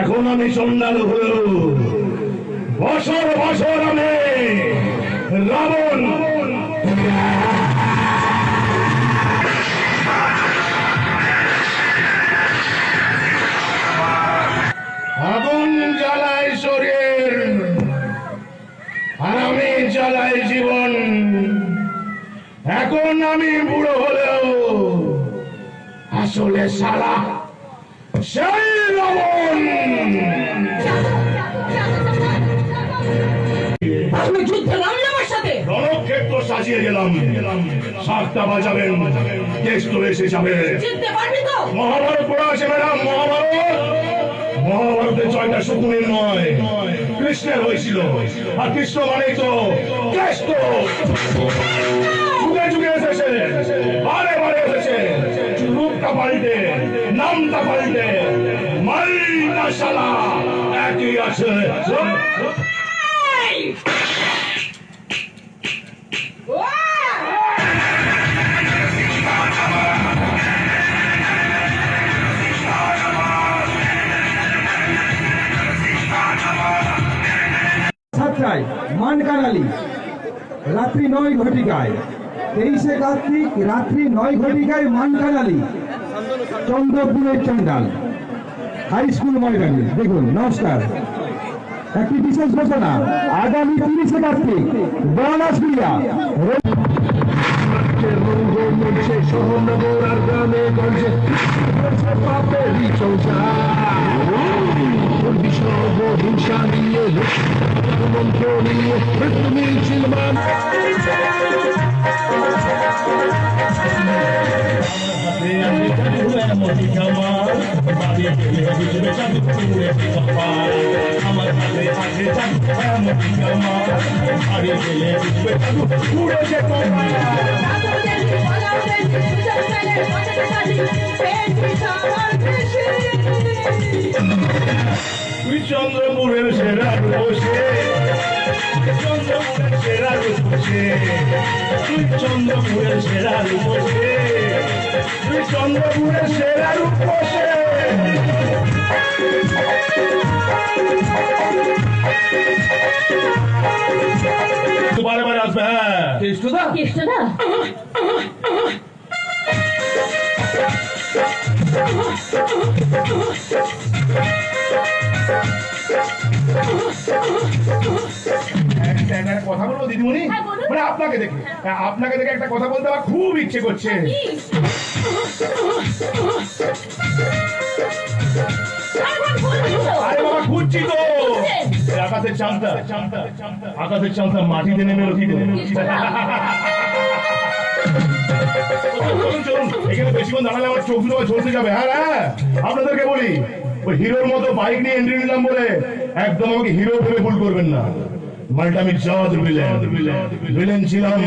এখন আমি সন্ন্যাল হল বছর বছর আমি রাবণ। আগুন জ্বালায় শরীর আর আমি জ্বালাই জীবন। এখন আমি বুড়ো হলেও আসলে সালা সেই তুমি যুদ্ধে নামলে আমার সাথে? রণক্ষেত্র সাজিয়ে গেলাম। সাতটা বাজাবেন দেশ তো এসে যাবে। মহাভারত পড়া আছে ম্যাডাম মহাভারত। মহাভারতের জয়টা শকুনের নয়। কৃষ্ণের হয়েছিল। আর কৃষ্ণ মানে তো কৃষ্ণ এসেছে বারে বারে এসেছে রূপটা পাল্টে নামটা পাল্টে মাই একই আছে এই! ওয়া! রাত্রি নয় ঘটিকায় তেইশে কার্তিক, রাত্রি নয় ঘটিকায় মানকারালি চন্দ্রপুরের চন্ডাল হাই স্কুল ময়দানে। দেখুন, নমস্কার। একটি বিশেষ ঘোষণা, আগামী তিরিশে কার্তিক বনাসপুরিয়া শহরনগর আর পাপেরই বিষব হিংসা নিয়ে মন্ত্র নিয়ে তুমি চিলমান তুই চন্দ্রপুরের সেরা বসে চন্দ্রপুরের সেরা বসে চন্দ্রপুরের সেরা বসে তুই চন্দ্রপুরের সেরা বসে বারে বারে আসবে হ্যাঁ। কৃষ্ণদা? একটা দিদিমণি হ্যাঁ, মানে আপনাকে দেখে। হ্যাঁ, আপনাকে দেখে একটা কথা বলতে আমার খুব ইচ্ছে করছে? আরে বাবা খুঁজছি তো। আকাশের চাঁদটা আকাশের চাঁদটা মাটিতে নেমে চলুন এখানে বেশিক্ষণ দাঁড়ালে আমার চোখ দুটো ঝলসে যাবে। হ্যাঁ হ্যাঁ আপনাদেরকে বলি ওই হিরোর মতো বাইক নিয়ে এন্ট্রি নিলাম বলে একদম আমাকে হিরো ভেবে ভুল করবেন না। মালটা আমি জাদ ভিলেন ভিলেন ছিলাম